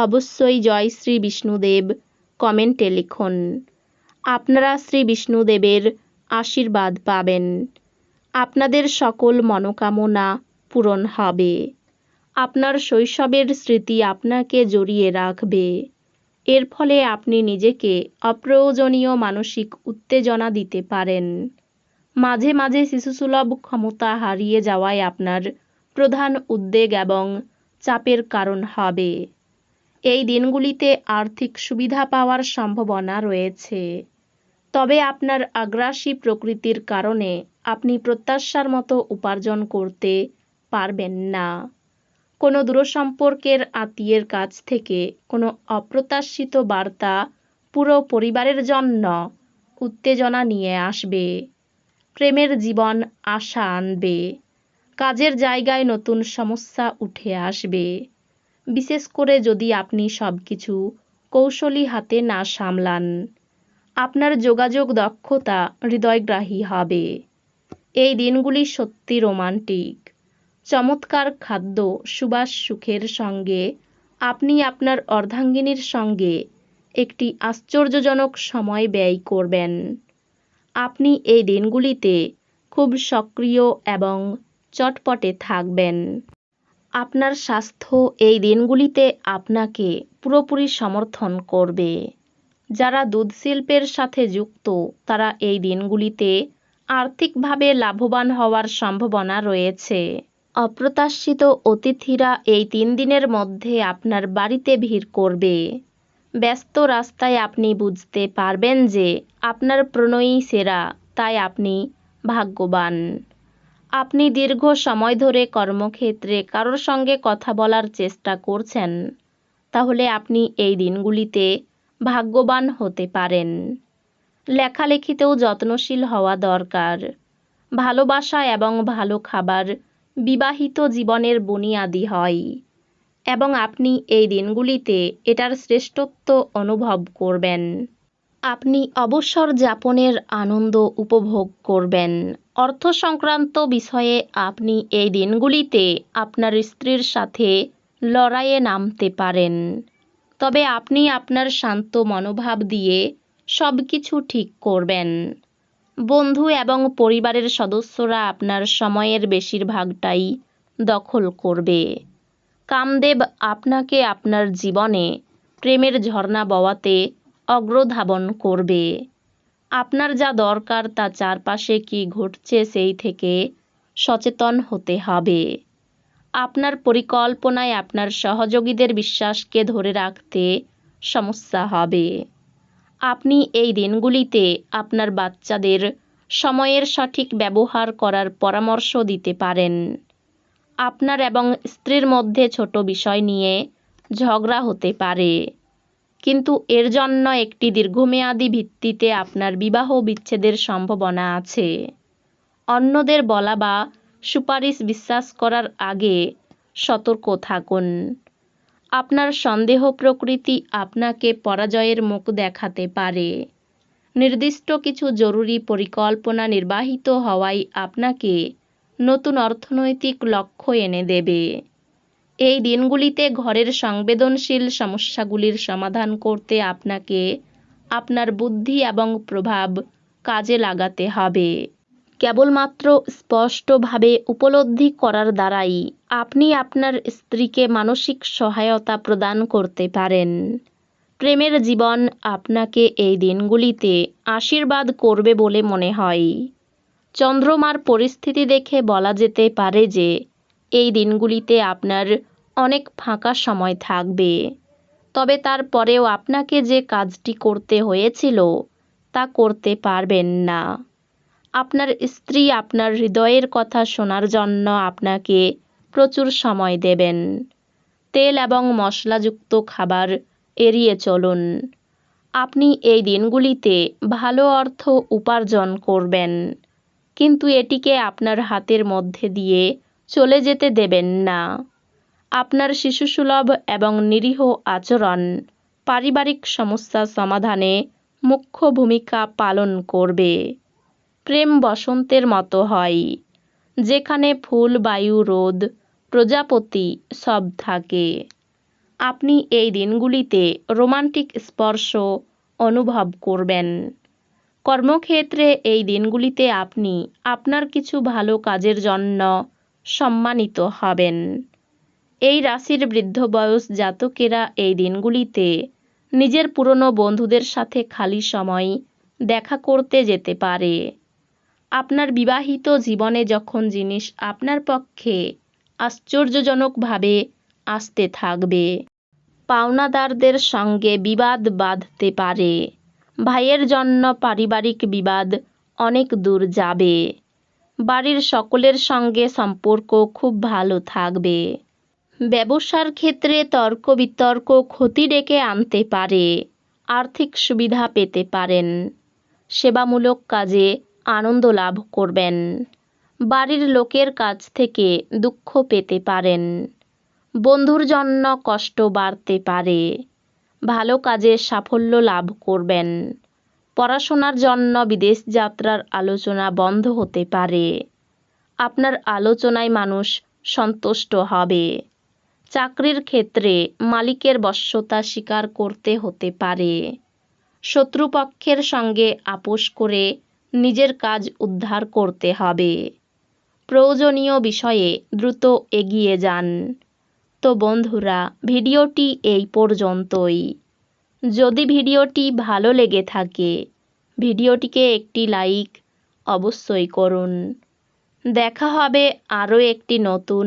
অবশ্যই জয় শ্রী বিষ্ণুদেব, কমেন্টে লিখুন। আপনারা শ্রী বিষ্ণুদেবের আশীর্বাদ পাবেন। আপনাদের সকল মনোকামনা পূরণ হবে। আপনার শৈশবের স্মৃতি আপনাকে জড়িয়ে রাখবে। এর ফলে আপনি নিজেকে অপ্রয়োজনীয় মানসিক উত্তেজনা দিতে পারেন। মাঝে মাঝে শিশুসুলভ ক্ষমতা হারিয়ে যাওয়ায় আপনার প্রধান উদ্বেগ এবং চাপের কারণ হবে। এই দিনগুলিতে আর্থিক সুবিধা পাওয়ার সম্ভাবনা রয়েছে। তবে আপনার আগ্রাসী প্রকৃতির কারণে আপনি প্রত্যাশার মতো উপার্জন করতে পারবেন না। কোনো দূরসম্পর্কের আত্মীয়ের কাছ থেকে কোনো অপ্রত্যাশিত বার্তা পুরো পরিবারের জন্য উত্তেজনা নিয়ে আসবে। প্রেমের জীবন আশা আনবে। কাজের জায়গায় নতুন সমস্যা উঠে আসবে। বিশেষ করে যদি আপনি সব কিছু কৌশলী হাতে না সামলান, আপনার যোগাযোগ দক্ষতা হৃদয়গ্রাহী হবে। এই দিনগুলি সত্যি রোমান্টিক। চমৎকার খাদ্য, সুবাস, সুখের সঙ্গে আপনি আপনার অর্ধাঙ্গিনীর সঙ্গে একটি আশ্চর্যজনক সময় ব্যয় করবেন। আপনি এই দিনগুলিতে খুব সক্রিয় এবং চটপটে থাকবেন। আপনার স্বাস্থ্য এই দিনগুলিতে আপনাকে পুরোপুরি সমর্থন করবে। যারা দুধ শিল্পের সাথে যুক্ত, তারা এই দিনগুলিতে আর্থিকভাবে লাভবান হওয়ার সম্ভাবনা রয়েছে। অপ্রত্যাশিত অতিথিরা এই তিন দিনের মধ্যে আপনার বাড়িতে ভিড় করবে। ব্যস্ত রাস্তায় আপনি বুঝতে পারবেন যে আপনার প্রণয়ী সেরা, তাই আপনি ভাগ্যবান। আপনি দীর্ঘ সময় ধরে কর্মক্ষেত্রে কারোর সঙ্গে কথা বলার চেষ্টা করছেন, তাহলে আপনি এই দিনগুলিতে ভাগ্যবান হতে পারেন। লেখালেখিতেও যত্নশীল হওয়া দরকার। ভালোবাসা এবং ভালো খাবার বিবাহিত জীবনের বুনিয়াদি হয়, এবং আপনি এই দিনগুলিতে এটার শ্রেষ্ঠত্ব অনুভব করবেন। আপনি অবসর যাপনের আনন্দ উপভোগ করবেন। অর্থ সংক্রান্ত বিষয়ে আপনি এই দিনগুলিতে আপনার স্ত্রীর সাথে লড়াইয়ে নামতে পারেন। তবে আপনি আপনার শান্ত মনোভাব দিয়ে সব কিছু ঠিক করবেন। বন্ধু এবং পরিবারের সদস্যরা আপনার সময়ের বেশিরভাগটাই দখল করবে। কামদেব আপনাকে আপনার জীবনে প্রেমের ঝর্ণা বওয়াতে অগ্রধাবন করবে। আপনার যা দরকার তা চারপাশে কি ঘটছে সেই থেকে সচেতন হতে হবে। আপনার পরিকল্পনায় আপনার সহযোগীদের বিশ্বাসকে ধরে রাখতে সমস্যা হবে। আপনি এই দিনগুলিতে আপনার বাচ্চাদের সময়ের সঠিক ব্যবহার করার পরামর্শ দিতে পারেন। আপনার এবং স্ত্রীর মধ্যে ছোট বিষয় নিয়ে ঝগড়া হতে পারে। কিন্তু এর জন্য একটি দীর্ঘমেয়াদী ভিত্তিতে আপনার বিবাহ বিচ্ছেদের সম্ভাবনা আছে। অন্যদের বলা বা সুপারিশ বিশ্বাস করার আগে সতর্ক থাকুন। আপনার সন্দেহ প্রকৃতি আপনাকে পরাজয়ের মুখ দেখাতে পারে। নির্দিষ্ট কিছু জরুরি পরিকল্পনা নির্বাহিত হওয়াই আপনাকে নতুন অর্থনৈতিক লক্ষ্য এনে দেবে। এই দিনগুলিতে ঘরের সংবেদনশীল সমস্যাগুলির সমাধান করতে আপনাকে আপনার বুদ্ধি এবং প্রভাব কাজে লাগাতে হবে। কেবলমাত্র স্পষ্টভাবে উপলব্ধি করার দ্বারাই আপনি আপনার স্ত্রীকে মানসিক সহায়তা প্রদান করতে পারেন। প্রেমের জীবন আপনাকে এই দিনগুলিতে আশীর্বাদ করবে বলে মনে হয়। চন্দ্রমার পরিস্থিতি দেখে বলা যেতে পারে যে, এই দিনগুলিতে আপনার অনেক ফাঁকা সময় থাকবে। তবে তারপরেও আপনাকে যে কাজটি করতে হয়েছিল, তা করতে পারবেন না। আপনার স্ত্রী আপনার হৃদয়ের কথা শোনার জন্য আপনাকে প্রচুর সময় দেবেন। তেল এবং মশলাযুক্ত খাবার এড়িয়ে চলুন। আপনি এই দিনগুলিতে ভালো অর্থ উপার্জন করবেন, কিন্তু এটিকে আপনার হাতের মধ্যে দিয়ে চলে যেতে দেবেন না। আপনার শিশুসুলভ এবং নিরীহ আচরণ, পারিবারিক সমস্যা সমাধানে মুখ্য ভূমিকা পালন করবে। প্রেম বসন্তের মতো হয়, যেখানে ফুল, বায়ু, রোদ, প্রজাপতি সব থাকে। আপনি এই দিনগুলিতে রোমান্টিক স্পর্শ অনুভব করবেন। কর্মক্ষেত্রে এই দিনগুলিতে আপনি আপনার কিছু ভালো কাজের জন্য সম্মানিত হবেন। এই রাশির বৃদ্ধ বয়স জাতকেরা এই দিনগুলিতে নিজের পুরনো বন্ধুদের সাথে খালি সময় দেখা করতে যেতে পারে। আপনার বিবাহিত জীবনে যখন জিনিস আপনার পক্ষে আশ্চর্যজনকভাবে আসতে থাকবে, পাওনাদারদের সঙ্গে বিবাদ বাঁধতে পারে। ভাইয়ের জন্য পারিবারিক বিবাদ অনেক দূর যাবে। বাড়ির সকলের সঙ্গে সম্পর্ক খুব ভালো থাকবে। ব্যবসার ক্ষেত্রে তর্ক বিতর্ক ক্ষতি ডেকে আনতে পারে, আর্থিক সুবিধা পেতে পারেন, সেবামূলক কাজে আনন্দ লাভ করবেন, বাড়ির লোকের কাছ থেকে দুঃখ পেতে পারেন, বন্ধুর জন্য কষ্ট বাড়তে পারে, ভালো কাজে সাফল্য লাভ করবেন, পড়াশোনার জন্য বিদেশ যাত্রার আলোচনা বন্ধ হতে পারে। আপনার আলোচনায় মানুষ সন্তুষ্ট হবে। চাকরির ক্ষেত্রে মালিকের বশ্যতা স্বীকার করতে হতে পারে। শত্রুপক্ষের সঙ্গে আপোষ করে নিজের কাজ উদ্ধার করতে হবে। প্রয়োজনীয় বিষয়ে দ্রুত এগিয়ে যান। তো বন্ধুরা, ভিডিওটি এই পর্যন্তই। যদি ভিডিওটি ভালো লেগে থাকে, ভিডিওটিকে একটি লাইক অবশ্যই করুন। দেখা হবে আরও একটি নতুন